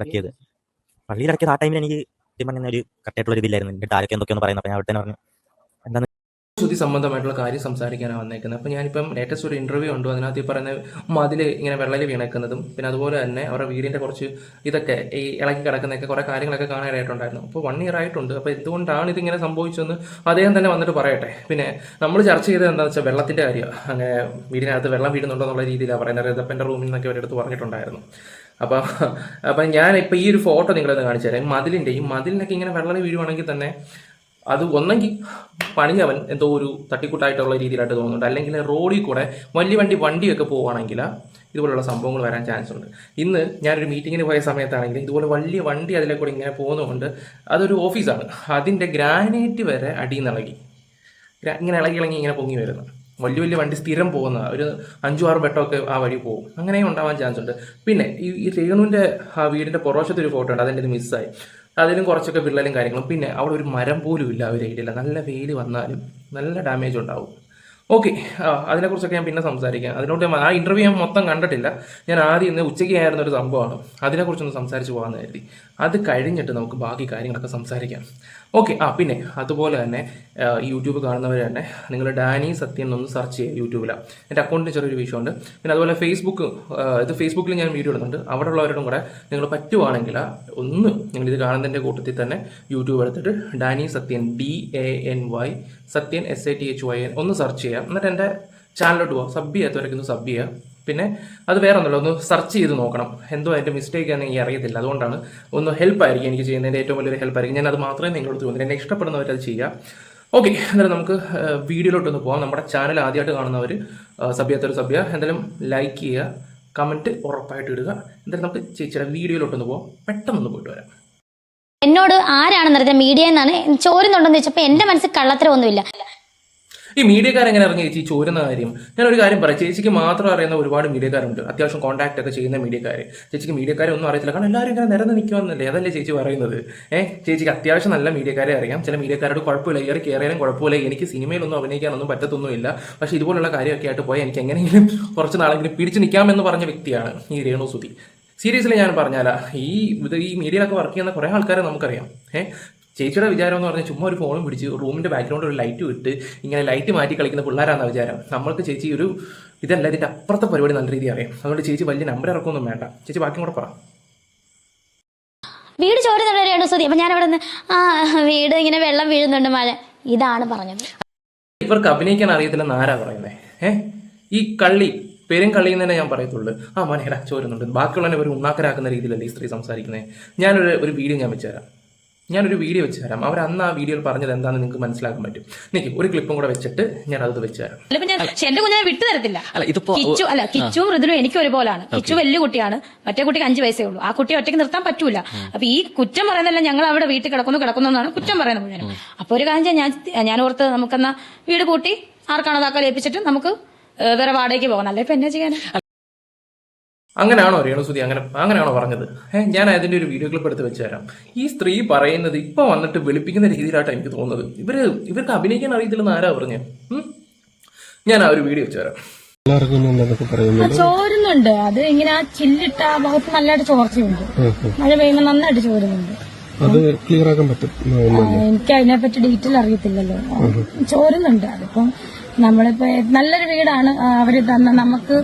ഇറക്കിയത്. പള്ളിയിൽ ഇറക്കിയത് ആ ടൈമിൽ എനിക്ക് പറഞ്ഞ ഒരു കറക്റ്റായിട്ടുള്ള ഒരു ഇതില്ലായിരുന്നു. എന്നിട്ട് ആരൊക്കെ എന്തൊക്കെയൊന്ന് പറയുന്നത് അപ്പോൾ ഞാൻ അവിടെ തന്നെ പറഞ്ഞു എന്താണ് ശ്രുതി സംബന്ധമായിട്ടുള്ള കാര്യം സംസാരിക്കാനാണ് വന്നേക്കുന്നത് അപ്പോൾ ഞാനിപ്പം ലേറ്റസ്റ്റ് ഒരു ഇന്റർവ്യൂ ഉണ്ട്. അതിനകത്ത് ഈ പറയുന്ന മതിൽ ഇങ്ങനെ വെള്ളയിൽ വീണേക്കുന്നതും പിന്നെ അതുപോലെ തന്നെ അവരുടെ വീടിന്റെ കുറച്ച് ഇതൊക്കെ ഈ ഇളക്കി കിടക്കുന്നതൊക്കെ കുറേ കാര്യങ്ങളൊക്കെ കാണാനായിട്ടുണ്ടായിരുന്നു. അപ്പോൾ വൺ ഇയർ ആയിട്ടുണ്ട്. അപ്പോൾ എന്തുകൊണ്ടാണ് ഇതിങ്ങനെ സംഭവിച്ചതെന്ന് അദ്ദേഹം തന്നെ വന്നിട്ട് പറയട്ടെ. പിന്നെ നമ്മൾ ചർച്ച ചെയ്തത് എന്താണെന്ന് വെച്ചാൽ വെള്ളത്തിന്റെ കാര്യം അങ്ങനെ വീടിനകത്ത് വെള്ളം വീടുന്നുണ്ടോ എന്നുള്ള രീതിയിലാണ് പറയുന്നത്. റിതപ്പന്റെ റൂമിൽ നിന്നൊക്കെ അവരെടുത്ത് പറഞ്ഞിട്ടുണ്ടായിരുന്നു. അപ്പം അപ്പം ഞാൻ ഇപ്പൊ ഈ ഒരു ഫോട്ടോ നിങ്ങളൊന്ന് കാണിച്ചു തരാം. മതിലിന്റെ ഈ മതിലിനൊക്കെ ഇങ്ങനെ വെള്ളം വീഴുവാണെങ്കിൽ തന്നെ അത് ഒന്നെങ്കിൽ പണിഞ്ഞവൻ എന്തോ ഒരു തട്ടിക്കൂട്ടായിട്ടുള്ള രീതിയിലായിട്ട് തോന്നുന്നുണ്ട്. അല്ലെങ്കിൽ റോഡിൽ കൂടെ വലിയ വണ്ടി വണ്ടിയൊക്കെ പോവുകയാണെങ്കിൽ ഇതുപോലുള്ള സംഭവങ്ങൾ വരാൻ ചാൻസ് ഉണ്ട്. ഇന്ന് ഞാനൊരു മീറ്റിങ്ങിന് പോയ സമയത്താണെങ്കിൽ ഇതുപോലെ വലിയ വണ്ടി അതിലെ കൂടെ ഇങ്ങനെ പോകുന്നതുകൊണ്ട് അതൊരു ഓഫീസാണ് അതിന്റെ ഗ്രാനൈറ്റ് വരെ അടിയിൽ നിന്ന് ഇളകി. ഇങ്ങനെ ഇളകി ഇളകി ഇങ്ങനെ പൊങ്ങി വരുന്നു. വലിയ വലിയ വണ്ടി സ്ഥിരം പോകുന്ന ഒരു അഞ്ചു ആറ് വെട്ടമൊക്കെ ആ വഴി പോകും. അങ്ങനെയും ഉണ്ടാവാൻ ചാൻസ് ഉണ്ട്. പിന്നെ ഈ ഈ രേണുവിന്റെ ആ വീടിന്റെ പുറവശത്തെ ഒരു ഫോട്ടോ ഉണ്ട്. അതിന്റെ ഇത് മിസ്സായി അതിലും കുറച്ചൊക്കെ വിള്ളലും കാര്യങ്ങളും. പിന്നെ അവിടെ ഒരു മരം പോലും ഇല്ല ഒരു ഏരിയയില്ല നല്ല വെയിൽ വന്നാലും നല്ല ഡാമേജ് ഉണ്ടാവും. ഓക്കെ അതിനെക്കുറിച്ചൊക്കെ ഞാൻ പിന്നെ സംസാരിക്കാം. അതിനോട് ഞാൻ- ആ ഇന്റർവ്യൂ ഞാൻ മൊത്തം കണ്ടിട്ടില്ല. ഞാൻ ആദ്യം ഇന്ന് ഉച്ചയ്ക്ക് ആയിരുന്ന ഒരു സംഭവമാണ്. അതിനെക്കുറിച്ചൊന്ന് സംസാരിച്ച് പോകാമെന്ന് കരുതി. അത് കഴിഞ്ഞിട്ട് നമുക്ക് ബാക്കി കാര്യങ്ങളൊക്കെ സംസാരിക്കാം. ഓക്കെ ആ പിന്നെ അതുപോലെ തന്നെ യൂട്യൂബ് കാണുന്നവർ തന്നെ നിങ്ങൾ ഡാനി സത്യൻ എന്നൊന്ന് സെർച്ച് ചെയ്യുക യൂട്യൂബിലാണ് എന്റെ അക്കൗണ്ടിന് ചെറിയൊരു വിഷയമുണ്ട് പിന്നെ അതുപോലെ ഫേസ്ബുക്ക് ഇത് ഫേസ്ബുക്കിൽ ഞാൻ വീഡിയോ ഇടുന്നുണ്ട്. അവിടെ ഉള്ളവരോടും കൂടെ നിങ്ങൾ പറ്റുവാണെങ്കിൽ ഒന്ന് നിങ്ങൾ ഇത് കാണുന്നതിന്റെ കൂട്ടത്തിൽ തന്നെ യൂട്യൂബ് എടുത്തിട്ട് Dany Sathyan D A N Y Sathyan S A T H Y N ഒന്ന് സെർച്ച് ചെയ്യുക എന്നിട്ട് എന്റെ ചാനലിലോട്ട് പോകാം സബ് ചെയ്യാത്തവരൊക്കെ ഒന്ന് സബ് ചെയ്യുക പിന്നെ അത് വേറെ ഒന്നുമില്ല ഒന്ന് സെർച്ച് ചെയ്ത് നോക്കണം. എന്തോ എന്റെ മിസ്റ്റേക്ക് ആണെന്ന് എനിക്ക് അറിയത്തില്ല. അതുകൊണ്ടാണ് ഒന്ന് ഹെൽപ്പ് ആയിരിക്കും എനിക്ക് ചെയ്യുന്നതിന്റെ ഏറ്റവും വലിയൊരു ഹെൽപ്പ് ആയിരിക്കും. ഞാൻ അത് മാത്രമേ നിങ്ങളോട് തോന്നുന്നു എന്നെ ഇഷ്ടപ്പെടുന്നവർ അത് ചെയ്യുക. ഓക്കെ എന്തായാലും നമുക്ക് വീഡിയോയിലോട്ടൊന്ന് പോകാം നമ്മുടെ ചാനൽ ആദ്യമായിട്ട് കാണുന്നവർ സഭ്യത്തൊരു സഭ്യ എന്തായാലും ലൈക്ക് ചെയ്യുക കമന്റ് ഉറപ്പായിട്ട് ഇടുക. എന്തായാലും നമുക്ക് ചേച്ചിയുടെ വീഡിയോയിലോട്ടൊന്ന് പോകാം പെട്ടെന്നൊന്ന് പോയിട്ട് വരാം. എന്നോട് ആരാണെന്ന് അറിയാം മീഡിയ എന്നാണ് ചോരുന്നുണ്ടെന്ന് ചോദിച്ചപ്പോൾ എന്റെ മനസ്സിൽ കള്ളത്തരമൊന്നുമില്ല. ഈ മീഡിയക്കാരെങ്ങനെ ഇറങ്ങി ചേച്ചി ചോരുന്ന കാര്യം? ഒരു കാര്യം പറയാം. ചേച്ചിക്ക് മാത്രം അറിയുന്ന ഒരുപാട് മീഡിയക്കാരുണ്ട്. അത്യാവശ്യം കോൺടാക്ട് ഒക്കെ ചെയ്യുന്ന മീഡിയക്കാർ ചേച്ചിക്ക് മീഡിയക്കാരെ ഒന്നും അറിയത്തില്ല. കാരണം എല്ലാവരും ഇങ്ങനെ നിരന്ന് നിൽക്കുമെന്നല്ലേ അതല്ലേ ചേച്ചി പറയുന്നത്? ഏഹ് ചേച്ചിക്ക് അത്യാവശ്യം നല്ല മീഡിയക്കാരെ അറിയാം. ചില മീഡിയക്കാരോട് കുഴപ്പമില്ല. ഏറെ കയറിയാലും കുഴപ്പമില്ല. എനിക്ക് സിനിമയിലൊന്നും അഭിനയിക്കാനൊന്നും പറ്റത്തൊന്നുമില്ല. പക്ഷേ ഇതുപോലുള്ള കാര്യമൊക്കെ ആയിട്ട് പോയാൽ എനിക്ക് എങ്ങനെയെങ്കിലും കുറച്ച് നാളെങ്കിലും പിടിച്ചു നിൽക്കാമെന്ന് പറഞ്ഞ വ്യക്തിയാണ് ഈ രേണു സുധി. സീരിയസ്ലി ഞാൻ പറഞ്ഞാലാ ഈ ഇത് ഈ മീഡിയയിലൊക്കെ വർക്ക് ചെയ്യുന്ന കുറേ ആൾക്കാരെ നമുക്കറിയാം. ഏഹ് ചേച്ചിയുടെ വിചാരം എന്ന് പറഞ്ഞാൽ ചുമ്മാ ഒരു ഫോണും പിടിച്ച് റൂമിന്റെ ബാക്ക്ഗ്രൗണ്ടിൽ ഒരു ലൈറ്റ് വിട്ട് ഇങ്ങനെ ലൈറ്റ് മാറ്റി കളിക്കുന്ന പിള്ളേരാണെന്ന വിചാരം. നമ്മൾക്ക് ചേച്ചി ഒരു ഇതല്ല ഇതിന്റെ അപ്പുറത്തെ പരിപാടി നല്ല രീതിയിൽ അറിയാം. അതുകൊണ്ട് ചേച്ചി വലിയ നമ്പർ ഇറക്കൊന്നും വേണ്ട. ചേച്ചി ബാക്കി കൂടെ പറ. വീട് ചോരുന്നുണ്ട് സുതി അപ്പൊ ഞാൻ അവിടെ നിന്ന് ആ വീട് ഇങ്ങനെ വെള്ളം വീഴുന്നുണ്ട് മഴ. ഇതാണ് പറഞ്ഞത്. ഇവർക്ക് അഭിനയിക്കാൻ അറിയത്തില്ലെന്ന് ആരാ പറയുന്നത് ഏഹ് ഈ കള്ളി പെരും കള്ളി തന്നെ ഞാൻ പറയത്തുള്ളൂ. ആ മനേടാ ചോരുന്നുണ്ട്. ബാക്കിയുള്ളവരെ ഒരു ഉണ്ണാക്കരാക്കുന്ന രീതിയിലല്ലേ ഈ സ്ത്രീ സംസാരിക്കുന്നത് ഞാനൊരു ഒരു വീഡിയോ ഞാൻ വെച്ചുതരാം. ഞാനൊരു വീഡിയോ വെച്ച് തരാം. അവർ അന്ന് ആ വീഡിയോയിൽ പറഞ്ഞത് എന്താണെന്ന് നിങ്ങൾക്ക് മനസ്സിലാക്കാൻ പറ്റും. ഒരു ക്ലിപ്പും കൂടെ വെച്ചിട്ട് ഞാൻ അത് വെച്ച് തരാം. ഞാൻ എന്റെ കുഞ്ഞിനെ വിട്ടു തരത്തില്ല. കിച്ചു അല്ല കിച്ചു മൃദുലും എനിക്ക് ഒരുപോലാണ്. കിച്ചു വലിയ കുട്ടിയാണ്. മറ്റേ കുട്ടിക്ക് അഞ്ചു വയസ്സേ ഉള്ളൂ. ആ കുട്ടി ഒറ്റയ്ക്ക് നിർത്താൻ പറ്റൂല. അപ്പൊ ഈ കുറ്റം പറയുന്നല്ല ഞങ്ങൾ അവിടെ വീട്ടിൽ കിടക്കുന്നു കിടക്കുന്നു എന്നാണ് കുറ്റം പറയുന്നത് മുഴുവൻ അപ്പൊ ഒരു കാര്യം ഞാൻ ഞാൻ ഓർത്ത് നമുക്കെന്നാ വീട് കൂട്ടി ആർക്കാണോ താക്കാൽ ഏൽപ്പിച്ചിട്ട് നമുക്ക് വേറെ വാടകയ്ക്ക് പോകാം. അല്ലെ ഇപ്പൊ എന്നാ ചെയ്യാൻ അങ്ങനെയാണോ രേണുസുതി അങ്ങനെ അങ്ങനെയാണോ പറഞ്ഞത്? ഏഹ് ഞാൻ അതിന്റെ ഒരു വീഡിയോ ക്ലിപ്പ് എടുത്ത് വെച്ച് തരാം. ഈ സ്ത്രീ പറയുന്നത് ഇപ്പൊ വന്നിട്ട് വെളുപ്പിക്കുന്ന രീതിയിലായിട്ടാണ് എനിക്ക് തോന്നുന്നത്. ഇവർ ഇവർക്ക് അഭിനയിക്കാൻ അറിയത്തില്ലെന്ന് ആരാ പറഞ്ഞു? ഞാൻ ആ ഒരു വീഡിയോ വെച്ച് തരാം. ചോരുന്നുണ്ട്. അത് ഇങ്ങനെ ആ ചില്ലിട്ട ആ ഭാഗത്ത് നല്ലതായിട്ട് ചോർച്ചയുണ്ട്. മഴ പെയ്യുമ്പോൾ നന്നായിട്ട് ചോരുന്നുണ്ട്. അത് ക്ലിയർ ആക്കാൻ പറ്റും. എനിക്ക് അതിനെപ്പറ്റി ഡീറ്റെയിൽ അറിയത്തില്ലല്ലോ. ചോരുന്നുണ്ട് അതിപ്പം. നമ്മളിപ്പോ നല്ലൊരു വീടാണ് അവർ തന്ന നമുക്ക്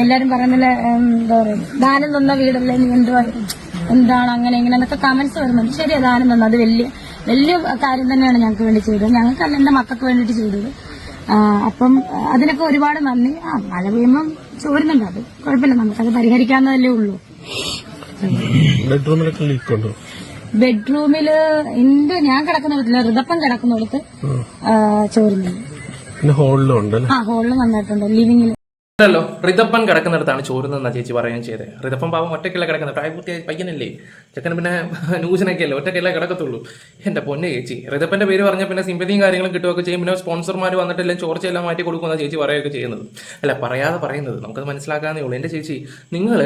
എല്ലാരും പറയുന്നില്ല എന്താ പറയുക ദാനം തന്ന വീടല്ലേ നീ എന്തുവാ എന്താണ് അങ്ങനെ ഇങ്ങനെ എന്നൊക്കെ കമന്റ്സ് വരുന്നുണ്ട്. ശരിയാ ദാനം തന്നു. അത് വലിയ വലിയ കാര്യം തന്നെയാണ് ഞങ്ങൾക്ക് വേണ്ടി ചെയ്തത്. ഞങ്ങൾക്കല്ല എന്റെ മക്കൾക്ക് വേണ്ടിയിട്ട് ചെയ്തത്. അപ്പം അതിനൊക്കെ ഒരുപാട് നന്ദി. ആ മഴ പെയ്യുമ്പം ചോരുന്നുണ്ട് അത്. കുഴപ്പമില്ല നമുക്കത് പരിഹരിക്കാവുന്നതല്ലേ ഉള്ളൂ. ബെഡ്റൂമിലൊക്കെ ലീക്ക് ഉണ്ടോ? ബെഡ്റൂമിൽ എന്റെ ഞാൻ കിടക്കുന്നിടത്തില്ല ഋതപ്പം കിടക്കുന്നിടത്ത് ആ, ചോരുന്നുണ്ട് പിന്നെ ഹോളിലും ഉണ്ട് ആ ഹോളിൽ വന്നിട്ടുണ്ട്. ലിവിങ്ങിൽ അല്ലല്ലോ റിതപ്പൻ കിടക്കുന്നിടത്താണ് ചോരുന്നതെന്നാണ് ചേച്ചി പറയുകയും ചെയ്തത് റിതപ്പൻ പാവം ഒറ്റയ്ക്കല്ല കിടക്കുന്നത്? പ്രായപൂർത്തിയായി പയ്യനല്ലേ? ചെക്കന് പിന്നെ ന്യൂസിനൊക്കെ അല്ലേ ഒറ്റയ്ക്കല്ലേ കിടക്കത്തുള്ളൂ. എന്റെ പൊന്നെ ചേച്ചി റിതപ്പന്റെ പേര് പറഞ്ഞാൽ പിന്നെ സിമ്പതിയും കാര്യങ്ങളും കിട്ടുകയൊക്കെ ചെയ്യും. പിന്നെ സ്പോൺസർമാർ വന്നിട്ടെല്ലാം ചോർച്ചയെല്ലാം മാറ്റി കൊടുക്കുന്ന ചേച്ചി പറയുകയൊക്കെ ചെയ്യുന്നത്. അല്ല പറയാതെ പറയുന്നത് നമുക്കത് മനസ്സിലാക്കാന്നേ ഉള്ളൂ. എന്റെ ചേച്ചി നിങ്ങൾ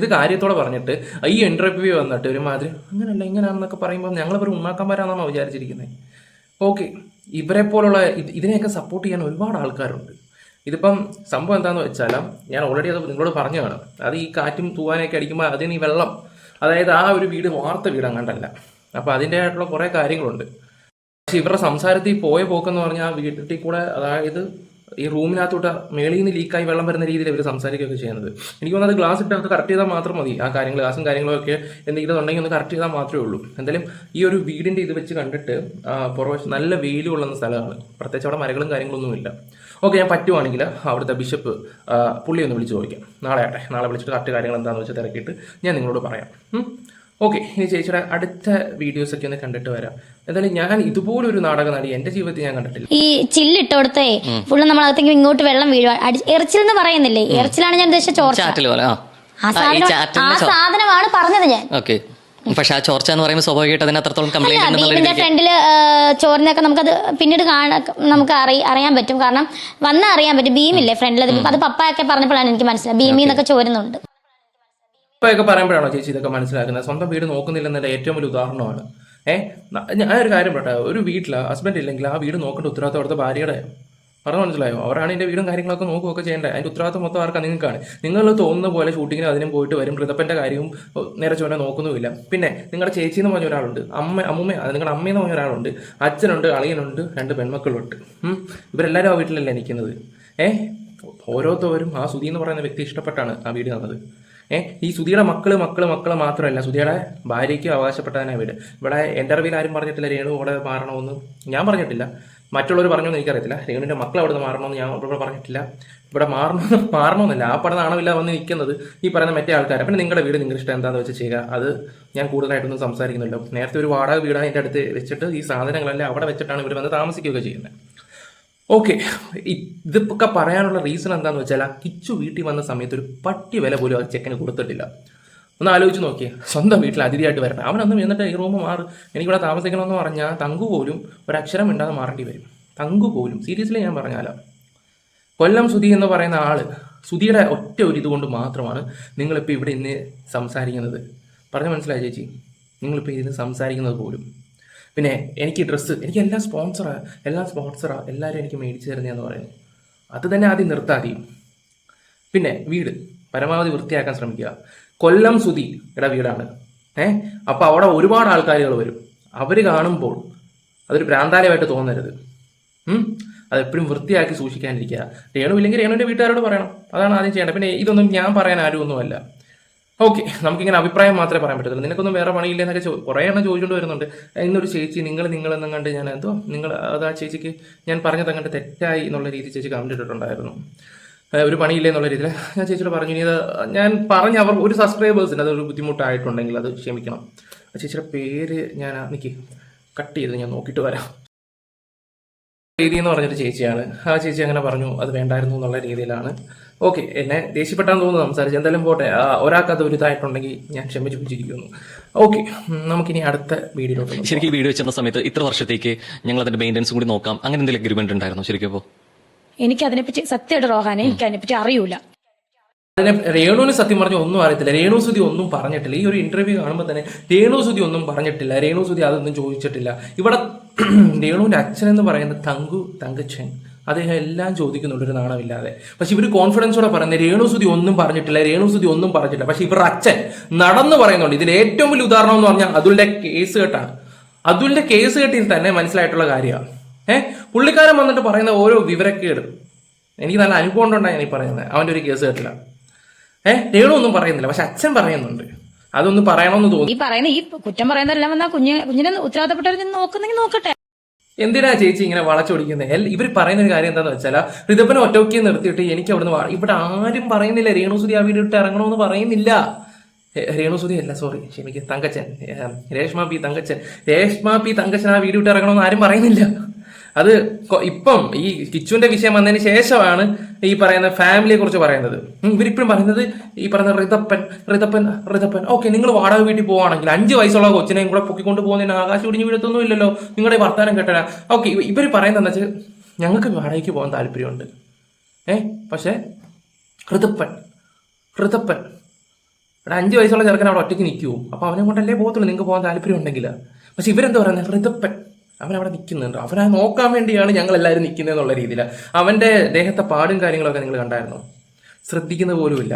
ഇത് കാര്യത്തോടെ പറഞ്ഞിട്ട് ഈ ഇന്റർവ്യൂ വന്നിട്ട് ഒരുമാതിരി അങ്ങനല്ല ഇങ്ങനെയാണെന്നൊക്കെ പറയുമ്പോൾ ഞങ്ങൾ ഒരു ഉണ്ണാക്കന്മാരാണെന്നാണ് വിചാരിച്ചിരിക്കുന്നത് ഓക്കെ ഇവരെ പോലുള്ള ഇത് ഇതിനെയൊക്കെ സപ്പോർട്ട് ചെയ്യാൻ ഒരുപാട് ആൾക്കാരുണ്ട്. ഇതിപ്പം സംഭവം എന്താന്ന് വെച്ചാൽ ഞാൻ ഓൾറെഡി അത് നിങ്ങളോട് പറഞ്ഞതാണ്. അത് ഈ കാറ്റും തൂവാനൊക്കെ അടിക്കുമ്പോൾ അതിന് ഈ വെള്ളം അതായത് ആ ഒരു വീട് വാർത്ത വീട് അങ്ങോട്ടല്ല അപ്പോൾ അതിന്റെതായിട്ടുള്ള കുറേ കാര്യങ്ങളുണ്ട്. പക്ഷെ ഇവരുടെ സംസാരത്തിൽ പോയ പോക്കെന്ന് പറഞ്ഞാൽ ആ വീട്ടിൽ കൂടെ അതായത് ഈ റൂമിനകത്തോട്ട് മേളിൽ നിന്ന് ലീക്കായി വെള്ളം വരുന്ന രീതിയിൽ ഇവർ സംസാരിക്കുകയൊക്കെ ചെയ്യുന്നത്. എനിക്ക് തോന്നുന്നത് ഗ്ലാസ് ഇട്ട് അത് കറക്റ്റ് ചെയ്താൽ മാത്രം മതി. ആ കാര്യങ്ങൾ ഗ്ലാസും കാര്യങ്ങളും ഒക്കെ എന്തെങ്കിലും ഉണ്ടെങ്കിൽ ഒന്ന് കറക്റ്റ് ചെയ്താൽ മാത്രമേ ഉള്ളൂ. എന്തായാലും ഈ ഒരു വീടിന്റെ ഇത് വെച്ച് കണ്ടിട്ട് പുറവശം നല്ല വെയിൽ കൊള്ളുന്ന സ്ഥലമാണ്. പ്രത്യേകിച്ച് അവിടെ മരങ്ങളും കാര്യങ്ങളൊന്നുമില്ല. ഓക്കെ ഞാൻ പറ്റുവാണെങ്കിൽ അവിടുത്തെ ബിഷപ്പ് പുള്ളി ഒന്ന് വിളിച്ച് ചോദിക്കാം. നാളെ ആട്ടെ. നാളെ വിളിച്ചിട്ട് കറക്റ്റ് കാര്യങ്ങൾ എന്താണെന്ന് വെച്ചാൽ തിരക്കിയിട്ട് ഞാൻ നിങ്ങളോട് പറയാം. ഓക്കെ ഇനി ചേച്ചിയുടെ അടുത്ത വീഡിയോസ് ഒക്കെ ഒന്ന് കണ്ടിട്ട് വരാം. എന്തായാലും ഞാൻ ഇതുപോലെ ഒരു നാടക നടി എന്റെ ജീവിതത്തിൽ ഞാൻ കണ്ടിട്ടില്ല. ഈ ചില്ലിട്ട് കൊടുത്തേ ഫുള്ള് നമ്മളകത്തേക്ക് ഇങ്ങോട്ട് വെള്ളം വീഴുക. എറിച്ചിൽ എന്ന് പറയുന്നില്ലേ? എറിച്ചിലാണ് ഞാൻ ഉദ്ദേശിച്ച ചോർച്ച. ആ. സാധനമാണ് പറഞ്ഞത് ഞാൻ. ഓക്കെ. പക്ഷെ ആ ചോർച്ച എന്ന് പറയുമ്പോൾ സ്വാഭാവികമായിട്ട് അതിന് അത്രത്തോളം കംപ്ലൈന്റ് ചോറിനൊക്കെ നമുക്കത് പിന്നീട് കാണാൻ നമുക്ക് അറി- അറിയാൻ പറ്റും. കാരണം വന്നാൽ അറിയാൻ പറ്റും. ഭീമില്ലേ ഫ്രണ്ടിൽ അത് പപ്പയൊക്കെ പറഞ്ഞപ്പോഴാണ് എനിക്ക് മനസ്സിലായത്. ഭീമി നിന്നൊക്കെ ചോരുന്നുണ്ട്. ഇപ്പൊക്കെ പറയുമ്പോഴാണോ ചേച്ചി ഇതൊക്കെ മനസ്സിലാക്കുന്നത്? സ്വന്തം വീട് നോക്കുന്നില്ലെന്നതിന്റെ ഏറ്റവും വലിയ ഉദാഹരണമാണ്. ഏഹ് ഞാൻ ഒരു കാര്യം പറയട്ടെ. ഒരു വീട്ടിൽ ഹസ്ബൻഡ് ഇല്ലെങ്കിൽ ആ വീട് നോക്കേണ്ട ഉത്തരവാദിത്തം അവിടുത്തെ ഭാര്യയുടെ പറഞ്ഞു മനസ്സിലായോ? അവരാണ് എന്റെ വീടും കാര്യങ്ങളൊക്കെ നോക്കുകയൊക്കെ ചെയ്യേണ്ടത്. അതിന്റെ ഉത്തരവാദിത്വം മൊത്തം ആർക്കാണ് നിങ്ങൾക്കാണ്. നിങ്ങൾ തോന്നുന്ന പോലെ ഷൂട്ടിങ്ങിന് അതിനും പോയിട്ട് വരും. കൃതപ്പന്റെ കാര്യവും നേരെ ചോനെ നോക്കുന്നുമില്ല. പിന്നെ നിങ്ങളുടെ ചേച്ചി എന്ന് പറഞ്ഞ ഒരാളുണ്ട്. അമ്മ അത് നിങ്ങളുടെ അമ്മയെന്ന് പറഞ്ഞ ഒരാളുണ്ട്. അച്ഛനുണ്ട് അളിയനുണ്ട് രണ്ട് പെൺമക്കളുണ്ട്. ഇവരെല്ലാവരും ആ വീട്ടിലല്ലേ നിൽക്കുന്നത് ഏഹ് ഓരോരുത്തരും ആ സുധി എന്ന് പറയുന്ന വ്യക്തി ഇഷ്ടപ്പെട്ടാണ് ആ വീട് തന്നത്. ഏഹ് ഈ സുധിയുടെ മക്കൾ മക്കൾ മക്കൾ മാത്രമല്ല സുധിയുടെ ഭാര്യയ്ക്ക് ആ വീട്. ഇവിടെ അറിവിൽ ആരും പറഞ്ഞിട്ടില്ല രേണു അവിടെ മാറണമെന്ന് ഞാൻ പറഞ്ഞിട്ടില്ല. മറ്റുള്ളവർ പറഞ്ഞൊന്നും എനിക്കറിയത്തില്ല. രേണുവിന്റെ മക്കൾ അവിടെ നിന്ന് മാറണമെന്ന് ഞാൻ ഇവിടെ പറഞ്ഞിട്ടില്ല. ഇവിടെ മാറണമെന്ന് മാറണമെന്നില്ല ആ പടം നാണമില്ല വന്ന് നിൽക്കുന്നത് ഈ പറയുന്ന മറ്റേ ആൾക്കാർ പിന്നെ നിങ്ങളുടെ വീട് നിങ്ങളുടെ ഇഷ്ടം എന്താണെന്ന് വെച്ച് ചെയ്യുക. അത് ഞാൻ കൂടുതലായിട്ടൊന്നും സംസാരിക്കുന്നില്ല. നേരത്തെ ഒരു വാടക വീടാണ് എന്റെ അടുത്ത് വെച്ചിട്ട് ഈ സാധനങ്ങളെല്ലാം അവിടെ വെച്ചിട്ടാണ് ഇവർ വന്ന് താമസിക്കുകയൊക്കെ ചെയ്യുന്നത് ഓക്കെ. ഇതൊക്കെ പറയാനുള്ള റീസൺ എന്താണെന്ന് വെച്ചാൽ ആ കിച്ചു വീട്ടിൽ വന്ന സമയത്ത് ഒരു പട്ടി വില പോലും ആ ചെക്കന് കൊടുത്തിട്ടില്ല. ഒന്ന് ആലോചിച്ച് നോക്കിയേ. സ്വന്തം വീട്ടിൽ അതിഥിയായിട്ട് വരണം. അവനൊന്നും എന്നിട്ട് ഈ റൂം മാറും. എനിക്കിവിടെ താമസിക്കണമെന്ന് പറഞ്ഞാൽ തങ്കു പോലും ഒരക്ഷരം ഇണ്ടാതെ മാറേണ്ടി വരും. തങ്കു പോലും. സീരിയസ്ലി ഞാൻ പറഞ്ഞാലോ. കൊല്ലം സുധി എന്ന് പറയുന്ന ആൾ സുധിയുടെ ഒറ്റ ഒരു ഇതുകൊണ്ട് മാത്രമാണ് നിങ്ങളിപ്പോൾ ഇവിടെ ഇന്ന് സംസാരിക്കുന്നത്. പറഞ്ഞു മനസ്സിലായി ചേച്ചി? നിങ്ങളിപ്പോൾ ഇരുന്ന് സംസാരിക്കുന്നത് പോലും. പിന്നെ എനിക്ക് ഡ്രസ്സ് എനിക്ക് എല്ലാം സ്പോൺസറാ എല്ലാം സ്പോൺസറാ എല്ലാവരും എനിക്ക് മേടിച്ചു തരുന്നതെന്ന് പറയുന്നു. അത് തന്നെ ആദ്യം നിർത്താതെയും. പിന്നെ വീട് പരമാവധി വൃത്തിയാക്കാൻ ശ്രമിക്കുക. കൊല്ലം സുധിയുടെ വീടാണ്. ഏ? അപ്പോൾ അവിടെ ഒരുപാട് ആൾക്കാരുകൾ വരും. അവർ കാണുമ്പോൾ അതൊരു ഭ്രാന്താലയമായിട്ട് തോന്നരുത്? അതെപ്പോഴും വൃത്തിയാക്കി സൂക്ഷിക്കാനിരിക്കുക. രേണു ഇല്ലെങ്കിൽ രേണുവിന്റെ വീട്ടുകാരോട് പറയണം. അതാണ് ആദ്യം ചെയ്യേണ്ടത്. പിന്നെ ഇതൊന്നും ഞാൻ പറയാൻ ആരും ഒന്നുമല്ല ഓക്കെ നമുക്കിങ്ങനെ അഭിപ്രായം മാത്രമേ പറയാൻ പറ്റത്തുള്ളൂ. നിനക്കൊന്നും വേറെ പണിയില്ലെന്നൊക്കെ ചോ കുറേ എണ്ണം ചോദിച്ചുകൊണ്ട് വരുന്നുണ്ട്. ഇന്നൊരു ചേച്ചി നിങ്ങൾ നിങ്ങളെന്നും കണ്ട് ഞാൻ എന്തോ നിങ്ങൾ അത് ആ ചേച്ചിക്ക് ഞാൻ പറഞ്ഞത് അങ്ങോട്ട് തെറ്റായി എന്നുള്ള രീതി ചേച്ചി കമന്റ് ഇട്ടിട്ടുണ്ടായിരുന്നു. ഒരു പണിയില്ല എന്നുള്ള രീതിയിൽ. ഞാൻ ചേച്ചിയോട് പറഞ്ഞു ഇനി ഞാൻ പറഞ്ഞ അവർ ഒരു സബ്സ്ക്രൈബേഴ്സിന് അതൊരു ബുദ്ധിമുട്ടായിട്ടുണ്ടെങ്കിൽ അത് ക്ഷമിക്കണം. ചേച്ചിയുടെ പേര് ഞാൻ നിക്ക് കട്ട് ചെയ്ത് ഞാൻ നോക്കിയിട്ട് വരാം. രീതി എന്ന് പറഞ്ഞൊരു ചേച്ചിയാണ്. ആ ചേച്ചി അങ്ങനെ പറഞ്ഞു അത് വേണ്ടായിരുന്നു എന്നുള്ള രീതിയിലാണ്. ഓക്കെ എന്നെ ദേഷ്യപ്പെട്ടാന്ന് തോന്നുന്നു സംസാരിച്ചു. എന്തായാലും പോട്ടെ ഒരാൾക്ക് അത് ഒരു ഞാൻ ക്ഷമിച്ചു പിടിച്ചിരിക്കുന്നു ഓക്കെ നമുക്കിനി അടുത്ത നോക്കാം. ശരിക്കും വീഡിയോ വെച്ചിരുന്ന സമയത്ത് ഇത്ര വർഷത്തേക്ക് ഞങ്ങൾ അതിന്റെ മെയിന്റെനൻസ് കൂടി നോക്കാം. അങ്ങനെ എന്തെങ്കിലും അഗ്രിമെന്റ് ഉണ്ടായിരുന്നു? ശരിക്കും എനിക്ക് അതിനെപ്പറ്റി സത്യമായിട്ട് റോഹാനെ എനിക്ക് അതിനെപ്പറ്റി അറിയൂല. അതിനെ രേണുവിന് സത്യം പറഞ്ഞ ഒന്നും അറിയത്തില്ല. രേണു സുതി ഒന്നും പറഞ്ഞിട്ടില്ല. ഈ ഒരു ഇന്റർവ്യൂ കാണുമ്പോൾ തന്നെ രേണു സുതി ഒന്നും പറഞ്ഞിട്ടില്ല. രേണു സുതി അതൊന്നും ചോദിച്ചിട്ടില്ല. ഇവിടെ രേണുവിന്റെ അച്ഛൻ എന്ന് പറയുന്ന തങ്കു തങ്കച്ചൻ. അദ്ദേഹം എല്ലാം ചോദിക്കുന്നുണ്ട്. ഒരു നാണമില്ലാതെ. പക്ഷെ ഇവർ കോൺഫിഡൻസോടെ പറയുന്നത് രേണു സുതി ഒന്നും പറഞ്ഞിട്ടില്ല രേണു സുതി ഒന്നും പറഞ്ഞിട്ടില്ല. പക്ഷെ ഇവരുടെ അച്ഛൻ നടന്നു പറയുന്നുണ്ട്. ഇതിൽ ഏറ്റവും വലിയ ഉദാഹരണം എന്ന് പറഞ്ഞാൽ അതുലിന്റെ കേസ് കേട്ടാണ്. അതുലിന്റെ കേസ് കേട്ടിൽ തന്നെ മനസ്സിലായിട്ടുള്ള കാര്യമാണ്. ഏഹ് പുള്ളിക്കാരൻ വന്നിട്ട് പറയുന്ന ഓരോ വിവരക്കേട്. എനിക്ക് നല്ല അനുഭവം ഉണ്ടായി ഞാൻ ഈ പറയുന്നത്. അവന്റെ ഒരു കേസ് കേട്ടില്ല. ഏഹ് ഒന്നും പറയുന്നില്ല. പക്ഷെ അച്ഛൻ പറയുന്നുണ്ട്. അതൊന്നും പറയണമെന്ന് തോന്നി ഈ പറയുന്ന ഈ കുറ്റം പറയുന്നതെല്ലാം വന്നാൽ കുഞ്ഞ് കുഞ്ഞിനെ ഉത്തരവാദപ്പെട്ടവർ നോക്കുന്നെങ്കിൽ നോക്കട്ടെ. എന്തിനാ ചേച്ചി ഇങ്ങനെ വളച്ചൊടിക്കുന്നത് ഇവർ പറയുന്ന ഒരു കാര്യം എന്താന്ന് വെച്ചാൽ ഋതപ്പനെ ഒറ്റയ്ക്ക് നിർത്തിയിട്ട് എനിക്ക് അവിടുന്ന് ഇവിടെ ആരും പറയുന്നില്ല. രേണുസുതി ആ വീട്ടിൽ ഇട്ട് ഇറങ്ങണമെന്ന് പറയുന്നില്ല രേണുസുതി അല്ല സോറി ക്ഷമിക്കുക തങ്കച്ചൻ. രേഷ്മ പി തങ്കച്ചൻ. രേഷ്മ പി തങ്കച്ചൻ ആ വീട് വിട്ട് ഇറങ്ങണമെന്ന് ആരും പറയുന്നില്ല. അത് ഇപ്പം ഈ കിച്ചുവിന്റെ വിഷയം വന്നതിന് ശേഷമാണ് ഈ പറയുന്ന ഫാമിലിയെ കുറിച്ച് പറയുന്നത്. ഇവരിപ്പോഴും പറയുന്നത് ഈ പറയുന്ന ഋതപ്പൻ ഋതപ്പൻ ഋതപ്പൻ ഓക്കെ നിങ്ങൾ വാടക വീട്ടിൽ പോവാണെങ്കിൽ അഞ്ച് വയസ്സുള്ള കൊച്ചിനെയും കൂടെ പൊക്കിക്കൊണ്ട് പോകുന്നതിന് ആകാശം ഒടിഞ്ഞു വീഴത്തൊന്നും ഇല്ലല്ലോ നിങ്ങളുടെ വർത്താനം കേട്ടാ ഓക്കെ ഇവർ പറയുന്നത് വെച്ചാൽ ഞങ്ങൾക്ക് വാടകയ്ക്ക് പോകാൻ താല്പര്യമുണ്ട്. ഏ പക്ഷേ ഋതപ്പൻ ഋതപ്പൻ ഇവിടെ അഞ്ച് വയസ്സുള്ള ചെറുക്കൻ അവിടെ ഒറ്റയ്ക്ക് നിൽക്കുമോ അപ്പോൾ അവനെ കൊണ്ടല്ലേ പോകത്തുള്ളൂ നിങ്ങൾക്ക് പോകാൻ താല്പര്യം ഉണ്ടെങ്കിൽ പക്ഷെ ഇവരെന്താ പറയുന്നത് ഋതപ്പൻ അവൻ അവിടെ നിൽക്കുന്നുണ്ട്. അവനെ നോക്കാൻ വേണ്ടിയാണ് ഞങ്ങൾ എല്ലാവരും നിൽക്കുന്നത് എന്നുള്ള രീതിയിൽ. അവന്റെ ദേഹത്തെ പാടും കാര്യങ്ങളൊക്കെ നിങ്ങൾ കണ്ടായിരുന്നു? ശ്രദ്ധിക്കുന്ന പോലുമില്ല.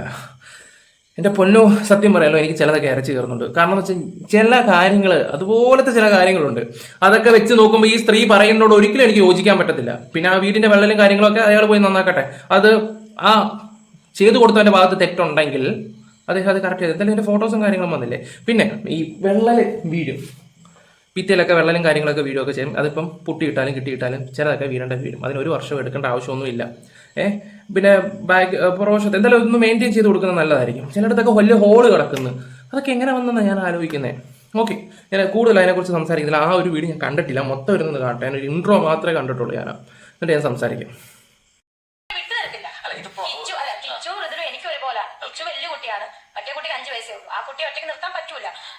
എന്റെ പൊന്നു സത്യം പറയാലോ എനിക്ക് ചിലതൊക്കെ അരച്ച് കയറുന്നുണ്ട്. കാരണം എന്ന് വെച്ചാൽ ചില കാര്യങ്ങൾ അതുപോലത്തെ ചില കാര്യങ്ങളുണ്ട്. അതൊക്കെ വെച്ച് നോക്കുമ്പോൾ ഈ സ്ത്രീ പറയുന്നതോട് ഒരിക്കലും എനിക്ക് യോജിക്കാൻ പറ്റത്തില്ല. പിന്നെ ആ വീടിന്റെ വെള്ളലും കാര്യങ്ങളൊക്കെ അയാൾ പോയി നന്നാക്കട്ടെ. അത് ആ ചെയ്തു കൊടുത്തവന്റെ ഭാഗത്ത് തെറ്റുണ്ടെങ്കിൽ അദ്ദേഹം അത് കറക്റ്റ് ചെയ്ത്. എന്തായാലും എന്റെ ഫോട്ടോസും കാര്യങ്ങളും വന്നില്ലേ? പിന്നെ ഈ വെള്ളൽ വീഴും ഭിത്തിയിലൊക്കെ വെള്ളലും കാര്യങ്ങളൊക്കെ വീഴുകയൊക്കെ ചെയ്യും. അതിപ്പം പൊട്ടിയിട്ടാലും കിട്ടിയിട്ടാലും ചിലതൊക്കെ വീഴേണ്ട വീഴും. അതിന് ഒരു വർഷം എടുക്കേണ്ട ആവശ്യമൊന്നുമില്ല. ഏഹ് പിന്നെ ബാഗ് പുറവശത്ത് എന്തായാലും ഒന്ന് മെയിന്റെയിൻ ചെയ്ത് കൊടുക്കുന്നത് നല്ലതായിരിക്കും. ചിലയിടത്തൊക്കെ വലിയ ഹോൾ കിടക്കുന്നു. അതൊക്കെ എങ്ങനെ വന്നെന്നാണ് ഞാൻ ആലോചിക്കുന്നത് ഓക്കെ. ഞാൻ കൂടുതൽ അതിനെക്കുറിച്ച് സംസാരിക്കുന്നില്ല ആ ഒരു വീഡിയോ ഞാൻ കണ്ടിട്ടില്ല. മൊത്തം ഇരുന്ന് കാട്ടെ. ഒരു ഇൻട്രോ മാത്രമേ കണ്ടിട്ടുള്ളൂ ഞാൻ എന്നിട്ട് ഞാൻ സംസാരിക്കും.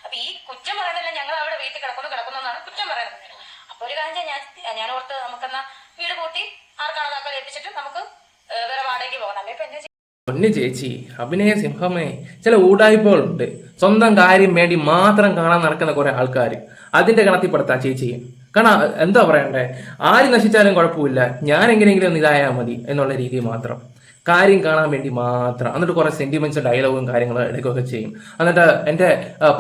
അപ്പൊ ഈ കുറ്റം പറയുന്നില്ല ഞങ്ങൾ അവിടെ വീട്ടിൽ കിടക്കുന്നു കിടക്കുന്നു എന്നാണ് കുറ്റം പറയുന്നത്. അപ്പൊ ഒരു കാര്യം ഞാൻ ഞാൻ ഓർത്ത് നമുക്കെന്നാ വീട് കൂട്ടി ആർക്കാണ് താക്കൾ ഏൽപ്പിച്ചിട്ട് നമുക്ക് വേറെ വാടകയ്ക്ക് പോകണം അല്ലെ? ഇപ്പൊ എന്നെ പൊന്നു ചേച്ചി അഭിനയ സിംഹമേ ചില ഊടായ്പകളുണ്ട് സ്വന്തം കാര്യം വേണ്ടി മാത്രം കാണാൻ നടക്കുന്ന കുറെ ആൾക്കാർ അതിന്റെ കണത്തിപ്പെടുത്താ ചേച്ചി കാരണം എന്താ പറയണ്ടേ? ആര് നശിച്ചാലും കുഴപ്പമില്ല. ഞാൻ എങ്ങനെയെങ്കിലും ഒന്ന് ഇതായാൽ മതി എന്നുള്ള രീതി മാത്രം. കാര്യം കാണാൻ വേണ്ടി മാത്രം. എന്നിട്ട് കുറെ സെന്റിമെന്റ്സ് ഡയലോഗും കാര്യങ്ങളും ഇടയ്ക്കൊക്കെ ചെയ്യും. എന്നിട്ട് എന്റെ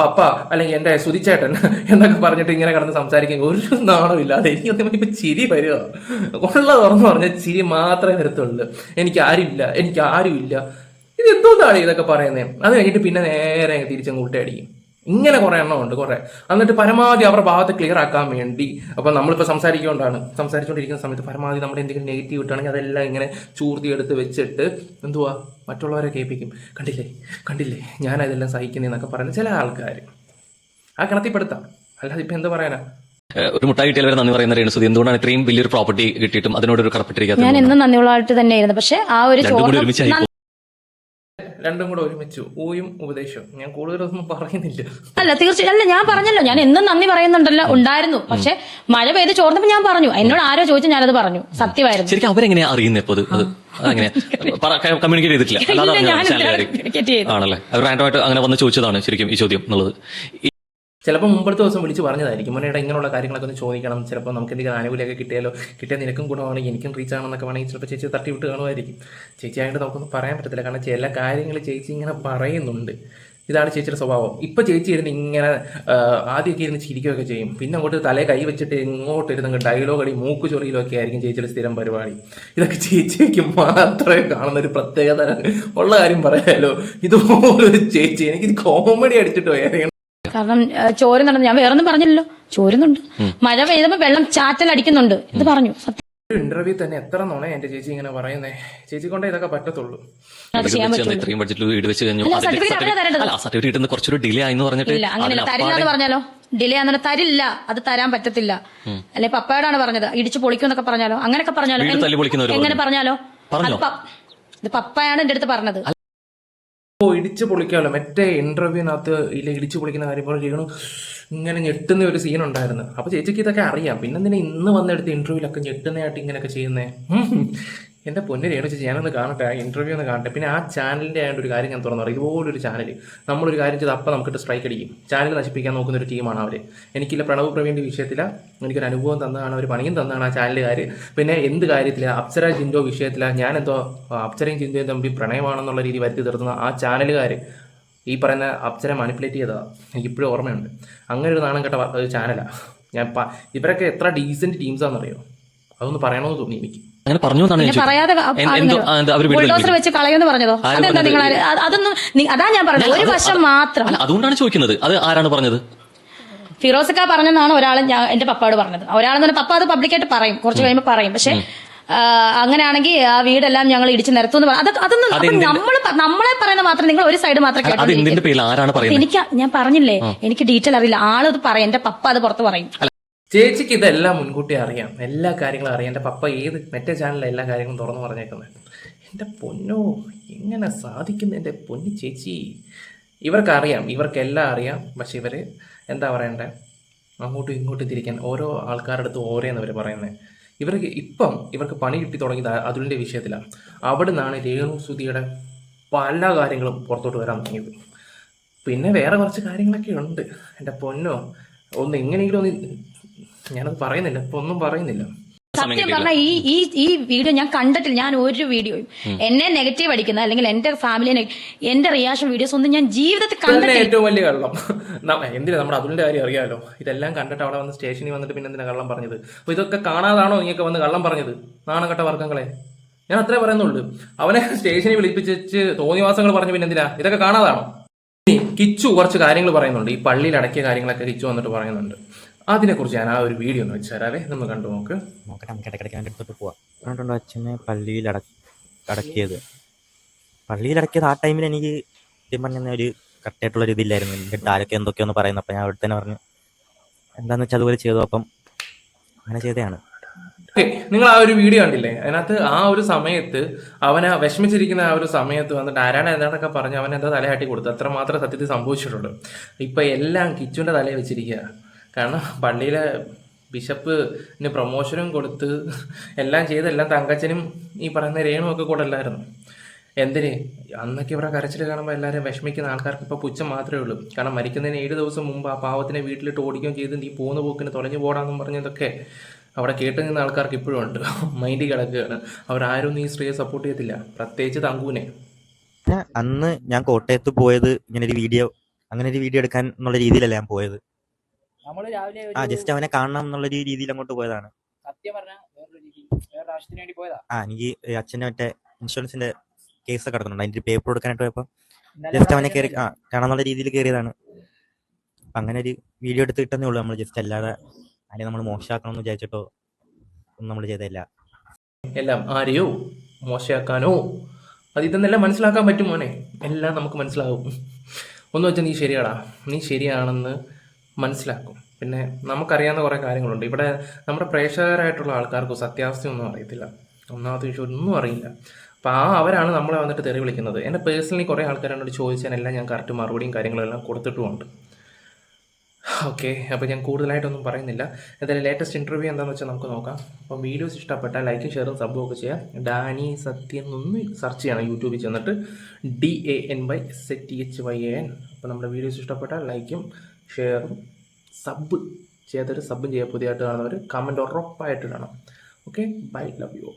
പപ്പ അല്ലെങ്കിൽ എന്റെ സുതിച്ചേട്ടൻ എന്നൊക്കെ പറഞ്ഞിട്ട് ഇങ്ങനെ കടന്ന് സംസാരിക്കും. ഒരു നാണവും ഇല്ലാതെ എനിക്ക് ഇപ്പൊ ചിരി വരിക ഉള്ള തുറന്നു പറഞ്ഞ ചിരി മാത്രമേ വരത്തുള്ളൂ. എനിക്ക് ആരുമില്ല എനിക്ക് ആരുമില്ല. ഇത് എന്തോന്നാണ് ഇതൊക്കെ പറയുന്നത്? അത് കഴിഞ്ഞിട്ട് പിന്നെ നേരെ തിരിച്ചങ്ങ് ഉൾട്ടടിക്കും ഇങ്ങനെ കുറെ എണ്ണം ഉണ്ട് കുറെ. എന്നിട്ട് പരമാവധി അവരുടെ ഭാഗത്ത് ക്ലിയർ ആക്കാൻ വേണ്ടി. അപ്പൊ നമ്മളിപ്പോ സംസാരിച്ചുകൊണ്ടാണ് സംസാരിച്ചുകൊണ്ടിരിക്കുന്ന സമയത്ത് പരമാവധി നമ്മുടെ എന്തെങ്കിലും നെഗറ്റീവ് ഇട്ടാണെങ്കിൽ അതെല്ലാം ഇങ്ങനെ ചൂർത്തി എടുത്ത് വെച്ചിട്ട് എന്തുവാ? മറ്റുള്ളവരെ കേൾപ്പിക്കും. കണ്ടില്ലേ? കണ്ടില്ലേ? ഞാൻ അതെല്ലാം സഹിക്കുന്നതെന്നൊക്കെ പറയുന്ന ചില ആൾക്കാർ ആ കണത്തിപ്പെടുത്താം അല്ലാതെ ഇപ്പൊ എന്താ പറയാനാ? ഒരു മുട്ടായി കിട്ടിയാൽ വരെ നന്ദി പറയുന്ന രേണുസുതി. എന്തുകൊണ്ടാണ് ഇത്രയും വലിയൊരു പ്രോപ്പർട്ടി കിട്ടിയിട്ടും അതിനോട് ഒരു അതിനോടൊരു ഞാൻ എന്നും നന്ദിയുള്ളതായിട്ട് തന്നെയായിരുന്നു. പക്ഷെ ആ ഒരു ഒരുമിച്ചായി രണ്ടും കൂടെ ഒരുമിച്ച് ഊയും ഉപദേശവും. ഞാൻ കൂടുതലൊന്നും പറയുന്നില്ല. അല്ല തീർച്ചയായും അല്ല ഞാൻ പറഞ്ഞല്ലോ. ഞാൻ എന്നും നന്ദി പറയുന്നുണ്ടല്ലോ. ഉണ്ടായിരുന്നു. പക്ഷെ മഴ പെയ്ത് ചോർന്നപ്പോ ഞാൻ പറഞ്ഞു. എന്നോട് ആരോ ചോദിച്ചു ഞാനത് പറഞ്ഞു. സത്യമായിരുന്നു. ശരിക്കും അവരെങ്ങനെയാ അറിയുന്നത് ഇപ്പോൾ അത്? അങ്ങനെ കമ്മ്യൂണിക്കേറ്റ് ചെയ്തിട്ടില്ല. ആണല്ലേ? റാൻഡമായിട്ട് അങ്ങനെ വന്ന് ചോദിച്ചതാണ് ശരിക്കും ഈ ചോദ്യം എന്നുള്ളത്. ചിലപ്പോൾ മുമ്പത്തെ ദിവസം വിളിച്ച് പറഞ്ഞതായിരിക്കും. മുന്നേടെ ഇങ്ങനെയുള്ള കാര്യങ്ങളൊക്കെ ഒന്ന് ചോദിക്കണം. ചിലപ്പോൾ നമുക്ക് എന്തെങ്കിലും ആനുകൂല്യമൊക്കെ കിട്ടിയാലോ? കിട്ടിയാൽ നിനക്കും ഗുണമാണെങ്കിൽ എനിക്കും റീച്ച് ആണെന്നൊക്കെ വേണമെങ്കിൽ ചിലപ്പോൾ ചേച്ചി തട്ടി വിട്ട് കാണുമായിരിക്കും. ചേച്ചിയായിട്ട് നമുക്കൊന്നും പറയാൻ പറ്റത്തില്ല. കാരണം ചില കാര്യങ്ങൾ ചേച്ചി ഇങ്ങനെ പറയുന്നുണ്ട്. ഇതാണ് ചേച്ചിയുടെ സ്വഭാവം. ഇപ്പോൾ ചേച്ചി ഇരുന്ന് ഇങ്ങനെ ആദ്യമൊക്കെ ഇരുന്ന് ചിരിക്കുകയൊക്കെ ചെയ്യും. പിന്നെ അങ്ങോട്ട് തലേ കൈ വെച്ചിട്ട് ഇങ്ങോട്ട് ഇരുന്ന് ഡയലോഗ് അടി മൂക്ക് ചൊറിയിലൊക്കെ ആയിരിക്കും ചേച്ചിയുടെ സ്ഥിരം പരിപാടി. ഇതൊക്കെ ചേച്ചിക്ക് മാത്രമേ കാണുന്ന ഒരു പ്രത്യേകത ഉള്ള കാര്യം പറയാലോ. ഇതുപോലൊരു ചേച്ചി. എനിക്ക് കോമഡി അടിച്ചിട്ട് പോയാൽ കാരണം ചോരം നടന്നു. ഞാൻ വേറൊന്നും പറഞ്ഞില്ലല്ലോ. ചോരുന്നുണ്ട്. മഴ പെയ്തപ്പോ വെള്ളം ചാറ്റൽ അടിക്കുന്നുണ്ട് ഇത് പറഞ്ഞു. സത്യം. ഇന്റർവ്യൂ തന്നെ എത്ര നുണ എന്റെ ചേച്ചി ഇങ്ങനെ പറയുന്നേ. ചേച്ചി കൊണ്ടേ ഇതൊക്കെ പറ്റത്തുള്ളൂ. ഇത്രയും ബഡ്ജറ്റിൽ വീട് വെച്ച് കഴിഞ്ഞു. സർട്ടിഫിക്കറ്റ് കിട്ടുന്ന കുറച്ചൊരു ഡിലേ ആയി പറഞ്ഞിട്ട് ഇല്ല അങ്ങനെ തരില്ല എന്ന് പറഞ്ഞാലോ? ഡിലേ ആണെന്ന് തരില്ല. അത് തരാൻ പറ്റത്തില്ല. അല്ലെ പപ്പയോടാണ് പറഞ്ഞത്. ഇടിച്ചു പൊളിക്കുന്നൊക്കെ പറഞ്ഞാലോ? അങ്ങനെയൊക്കെ പറഞ്ഞാലോ? എങ്ങനെ പറഞ്ഞാലോ? ഇത് പപ്പയാണ് എന്റെ അടുത്ത് പറഞ്ഞത്. ഓ ഇടിച്ചു പൊളിക്കാമല്ലോ. മറ്റേ ഇന്റർവ്യൂവിനകത്ത് ഇല്ല ഇടിച്ചു പൊളിക്കുന്ന കാര്യം പോലെ ചെയ്യണം ഇങ്ങനെ ഞെട്ടുന്ന ഒരു സീൻ ഉണ്ടായിരുന്നു. അപ്പൊ ചേച്ചിക്ക് ഇതൊക്കെ അറിയാം. പിന്നെ ഇന്ന് വന്നെടുത്ത് ഇന്റർവ്യൂലൊക്കെ ഞെട്ടുന്നതായിട്ട് ഇങ്ങനെയൊക്കെ ചെയ്യുന്നേ? ഉം. എന്റെ പൊന്നു രേണു ചേച്ചി ഞാനൊന്ന് കാണട്ടെ ആ ഇന്റർവ്യൂ ഒന്ന് കാണട്ടെ. പിന്നെ ആ ചാനലിന്റെ ആയിട്ട് ഒരു കാര്യം ഞാൻ തുറന്നു പറയും. ഇതുപോലൊരു ചാനൽ നമ്മളൊരു കാര്യം ചെയ്ത് അപ്പം നമുക്കിട്ട് സ്ട്രൈക്ക് അടിക്കും. ചാനൽ നശിപ്പിക്കാൻ നോക്കുന്ന ഒരു ടീമാണ് അവർ എനിക്കില്ല പ്രണവ് പ്രവീണിന്റെ വിഷയത്തിൽ എനിക്കൊരു അനുഭവം തന്നതാണ് അവർ പണിയും തന്നതാണ് ആ ചാനലുകാർ പിന്നെ എന്ത് കാര്യത്തില അപ്സര ജിൻഡോ വിഷയത്തിൽ ഞാനെന്തോ അപ്സരയും ജിൻഡോയും തമ്മിൽ പ്രണയമാണെന്നുള്ള രീതി വരുത്തി തീർത്തുന്ന ആ ചാനലുകാർ ഈ പറയുന്ന അപ്സര മാനിപ്പുലേറ്റ് ചെയ്തതാണ് എനിക്കിപ്പോഴും ഓർമ്മയുണ്ട്. അങ്ങനെ ഒരു നാണം കേട്ട ഒരു ചാനലാണ് ഞാൻ ഇവരൊക്കെ എത്ര ഡീസന്റ് ടീംസാണെന്നറിയോ അതൊന്ന് പറയണമെന്ന് തോന്നി എനിക്ക്. അങ്ങനെ പറഞ്ഞു പറയാതെ ബുൾഡോസർ വെച്ച് കളയുമെന്ന് പറഞ്ഞതോ? അതെന്താ നിങ്ങൾ അതൊന്നും അതാ ഞാൻ പറഞ്ഞത്. ഒരു അത് വശം മാത്രം. അതുകൊണ്ടാണ് ചോദിക്കുന്നത്. അത് ആരാണ് പറഞ്ഞത്? ഫിറോസക്ക പറഞ്ഞെന്നാണ് ഒരാൾ ഞാൻ എന്റെ പപ്പയോട് പറഞ്ഞത്. ഒരാളെന്ന് പറഞ്ഞാൽ പപ്പ അത് പബ്ലിക്കായിട്ട് പറയും. കുറച്ച് കഴിയുമ്പോൾ പറയും. പക്ഷെ അങ്ങനെയാണെങ്കിൽ ആ വീടെല്ലാം ഞങ്ങൾ ഇടിച്ചു നിരത്തും പറഞ്ഞു അതൊക്കെ അതൊന്നും നമ്മൾ നമ്മളെ പറയുന്ന മാത്രം നിങ്ങൾ ഒരു സൈഡ് മാത്രം അത് എനിക്ക് ഞാൻ പറഞ്ഞില്ലേ? എനിക്ക് ഡീറ്റെയിൽ അറിയില്ല. ആളത് പറയും. എന്റെ പപ്പ അത് പുറത്ത് പറയും. ചേച്ചിക്ക് ഇതെല്ലാം മുൻകൂട്ടി അറിയാം. എല്ലാ കാര്യങ്ങളും അറിയാം. എന്റെ പപ്പ ഏത് മറ്റേ ചാനലിലെ എല്ലാ കാര്യങ്ങളും തുറന്നു പറഞ്ഞേക്കുന്നത് എന്റെ പൊന്നോ എങ്ങനെ സാധിക്കുന്നു എന്റെ പൊന്നു ചേച്ചി? ഇവർക്കറിയാം. ഇവർക്കെല്ലാം അറിയാം. പക്ഷെ ഇവർ എന്താ പറയണ്ടേ? അങ്ങോട്ടും ഇങ്ങോട്ടും തിരിക്കാൻ ഓരോ ആൾക്കാരുടെ അടുത്ത് ഓരോന്ന് അവർ പറയുന്നത് ഇവർക്ക് ഇപ്പം ഇവർക്ക് പണി കിട്ടി തുടങ്ങിയത് അതുലിന്റെ വിഷയത്തിലാണ് അവിടെ നിന്നാണ് രേണു സുധിയുടെ പല കാര്യങ്ങളും പുറത്തോട്ട് വരാൻ തുടങ്ങിയത്. പിന്നെ വേറെ കുറച്ച് കാര്യങ്ങളൊക്കെ ഉണ്ട്. എന്റെ പൊന്നോ ഒന്ന് എങ്ങനെയെങ്കിലും ഒന്ന് ഞാനത് പറയുന്നില്ല. ഇപ്പൊ ഒന്നും പറയുന്നില്ല. സത്യം പറഞ്ഞ പറഞ്ഞാൽ ഈ ഈ ഈ വീഡിയോ ഞാൻ കണ്ടിട്ടില്ല. ഞാൻ ഒരു വീഡിയോയും എന്നെ നെഗറ്റീവ് അടിക്കുന്ന അല്ലെങ്കിൽ എന്റെ ഫാമിലി എന്റെ റിയാക്ഷൻ വീഡിയോസ് ഒന്നും ഞാൻ ജീവിതത്തിൽ കണ്ടിട്ടില്ല. ഏറ്റവും വലിയ കള്ളം. എന്തിനാ നമ്മുടെ അതുലിന്റെ കാര്യം അറിയാമല്ലോ ഇതെല്ലാം കണ്ടിട്ട് അവിടെ വന്ന് സ്റ്റേഷനിൽ വന്നിട്ട് പിന്നെ എന്തിനാ കള്ളം പറഞ്ഞത്? അപ്പൊ ഇതൊക്കെ കാണാതാണോ നീയൊക്കെ വന്ന് കള്ളം പറഞ്ഞത്? നാണകട്ട വർഗങ്ങളെ. ഞാൻ അത്രേ പറയുന്നുള്ളൂ. അവനെ സ്റ്റേഷനിൽ വിളിപ്പിച്ച് തോന്നിവാസങ്ങൾ പറഞ്ഞു പിന്നെ എന്തിനാ ഇതൊക്കെ കാണാതാണോ? ഇനി കിച്ചു കുറച്ച് കാര്യങ്ങൾ പറയുന്നുണ്ട്. ഈ പള്ളിയിൽ അടക്കിയ കാര്യങ്ങളൊക്കെ കിച്ചു വന്നിട്ട് പറയുന്നുണ്ട്. അതിനെക്കുറിച്ച് ഞാൻ ആ ഒരു വീഡിയോ ഒന്ന് വെച്ച് തരാവേ. നമ്മൾ കണ്ടു നോക്ക്. നോക്കട്ടെ നമുക്ക് ഇടയ്ക്കിടയ്ക്ക് അവന്റെ അടുത്തോട്ട് പോവാം. പറഞ്ഞിട്ടുണ്ടോ അച്ഛനെ പള്ളിയിൽ അട അടക്കിയത്? പള്ളിയിൽ അടക്കിയത് ആ ടൈമിൽ എനിക്ക് സത്യം പറഞ്ഞ ഒരു കറക്റ്റായിട്ടുള്ള ഒരു ഇതില്ലായിരുന്നു. എന്റെ ആരൊക്കെ എന്തൊക്കെയൊന്ന് പറയുന്നു അപ്പം ഞാൻ അവിടെ തന്നെ പറഞ്ഞു എന്താണെന്ന് വെച്ചാൽ അതുപോലെ ചെയ്തു? അപ്പം അങ്ങനെ ചെയ്തതാണ്. നിങ്ങൾ ആ ഒരു വീഡിയോ കണ്ടില്ലേ? അതിനകത്ത് ആ ഒരു സമയത്ത് അവനെ വിഷമിച്ചിരിക്കുന്ന ആ ഒരു സമയത്ത് വന്നിട്ട് ആരാണ് എന്താണൊക്കെ പറഞ്ഞ് അവൻ എന്താ തലയാട്ടി കൊടുത്തു. അത്രമാത്രം സത്യത്തിൽ സംഭവിച്ചിട്ടുണ്ട്. ഇപ്പൊ എല്ലാം കിച്ചുവിന്റെ തലയിൽ വെച്ചിരിക്കുക കാരണം പള്ളിയിലെ ബിഷപ്പിന് പ്രൊമോഷനും കൊടുത്ത് എല്ലാം ചെയ്ത് എല്ലാം തങ്കച്ചനും ഈ പറയുന്ന രേണുമൊക്കെ കൂടെ അല്ലായിരുന്നു. എന്തിന്? അന്നൊക്കെ ഇവിടെ കരച്ചിൽ കാണുമ്പോൾ എല്ലാവരും വിഷമിക്കുന്ന ആൾക്കാർക്ക് ഇപ്പോൾ പുച്ഛം മാത്രമേ ഉള്ളൂ. കാരണം മരിക്കുന്നതിന് ഏഴ് ദിവസം മുമ്പ് ആ പാവത്തിനെ വീട്ടിലിട്ട് ഓടിക്കുകയും ചെയ്ത് നീ പോകുന്ന പോക്കിന് തൊലഞ്ഞു പോടാന്നും പറഞ്ഞതൊക്കെ അവിടെ കേട്ട് നിന്ന ആൾക്കാർക്ക് ഇപ്പോഴും ഉണ്ട്. മൈൻഡ് കിടക്കുകയാണ്. അവരാരും ഈ സ്ത്രീയെ സപ്പോർട്ട് ചെയ്തില്ല പ്രത്യേകിച്ച് തങ്കൂനെ അന്ന് ഞാൻ കോട്ടയത്ത് പോയത് ഇങ്ങനെ ഒരു വീഡിയോ അങ്ങനെ ഒരു വീഡിയോ എടുക്കാൻ എന്നുള്ള രീതിയിലല്ല ഞാൻ പോയത്. നമ്മൾ രാവിലെ ആ ജസ്റ്റ് അവനെ കാണണം എന്നുള്ള ഒരു രീതിയിൽ അങ്ങോട്ട് പോയതാണ്. സത്യം പറഞ്ഞാൽ വേറൊരു രീതി വേറെ ആവശ്യത്തിന് വേണ്ടി പോയതാ. ആ എനിക്ക് അച്ഛന്റെ മറ്റേ ഇൻഷുറൻസിന്റെ കേസ് കിടക്കുന്നുണ്ട് അതിന്റെ പേപ്പർ കൊടുക്കാനായിട്ട് പോയപ്പോൾ ജസ്റ്റ് അവനെ കേറി കയറി ആ കാണാന്നുള്ള രീതിയിൽ കയറിയതാണ് അപ്പൊ അങ്ങനെ ഒരു വീഡിയോ എടുത്ത് കിട്ടുന്നേ ഉള്ളൂ നമ്മൾ ജസ്റ്റ് അല്ലാതെ ആരെയും നമ്മൾ മോശമാക്കണം എന്ന് വിചാരിച്ചിട്ടോ ഒന്നും നമ്മൾ ചെയ്തല്ല എല്ലാം ആരെയോ മോശമാക്കാനോ അത് ഇതെന്നെല്ലാം മനസ്സിലാക്കാൻ പറ്റും മോനെ. എല്ലാം നമുക്ക് മനസ്സിലാവും. ഒന്ന് വെച്ചാൽ നീ ശരിയാടാ. നീ ശരിയാണെന്ന് മനസ്സിലാക്കും. പിന്നെ നമുക്കറിയാവുന്ന കുറേ കാര്യങ്ങളുണ്ട്. ഇവിടെ നമ്മുടെ പ്രേക്ഷകരായിട്ടുള്ള ആൾക്കാർക്ക് സത്യാവസ്ഥയൊന്നും അറിയത്തില്ല. ഒന്നാമത്തെ വിഷയം ഒന്നും അറിയില്ല. അപ്പോൾ ആ അവരാണ് നമ്മളെ വന്നിട്ട് തെറി വിളിക്കുന്നത്. എന്റെ പേഴ്സണലി കുറേ ആൾക്കാരോട് ചോദിച്ചതിനെല്ലാം ഞാൻ കറക്റ്റ് മറുപടിയും കാര്യങ്ങളെല്ലാം കൊടുത്തിട്ടുമുണ്ട്. ഓക്കെ അപ്പോൾ ഞാൻ കൂടുതലായിട്ടൊന്നും പറയുന്നില്ല. എന്തായാലും ലേറ്റസ്റ്റ് ഇന്റർവ്യൂ എന്താണെന്ന് വെച്ചാൽ നമുക്ക് നോക്കാം. അപ്പോൾ വീഡിയോസ് ഇഷ്ടപ്പെട്ടാൽ ലൈക്കും ഷെയറും സബ്ബും ഒക്കെ ചെയ്യാം. ഡാനി സത്യം എന്നൊന്ന് സെർച്ച് ചെയ്യണം യൂട്യൂബിൽ ചെന്നിട്ട്. D A N Y S T H Y A N അപ്പോൾ നമ്മുടെ വീഡിയോസ് ഇഷ്ടപ്പെട്ടാൽ ലൈക്കും ഷെയറും സബ് ചെയ്യാത്തൊരു സബും ചെയ്യുക പുതിയതായിട്ട് കാണുന്നവർ കമന്റ് ഉറപ്പായിട്ട് കാണാം ഓക്കെ ബൈ ലവ് യു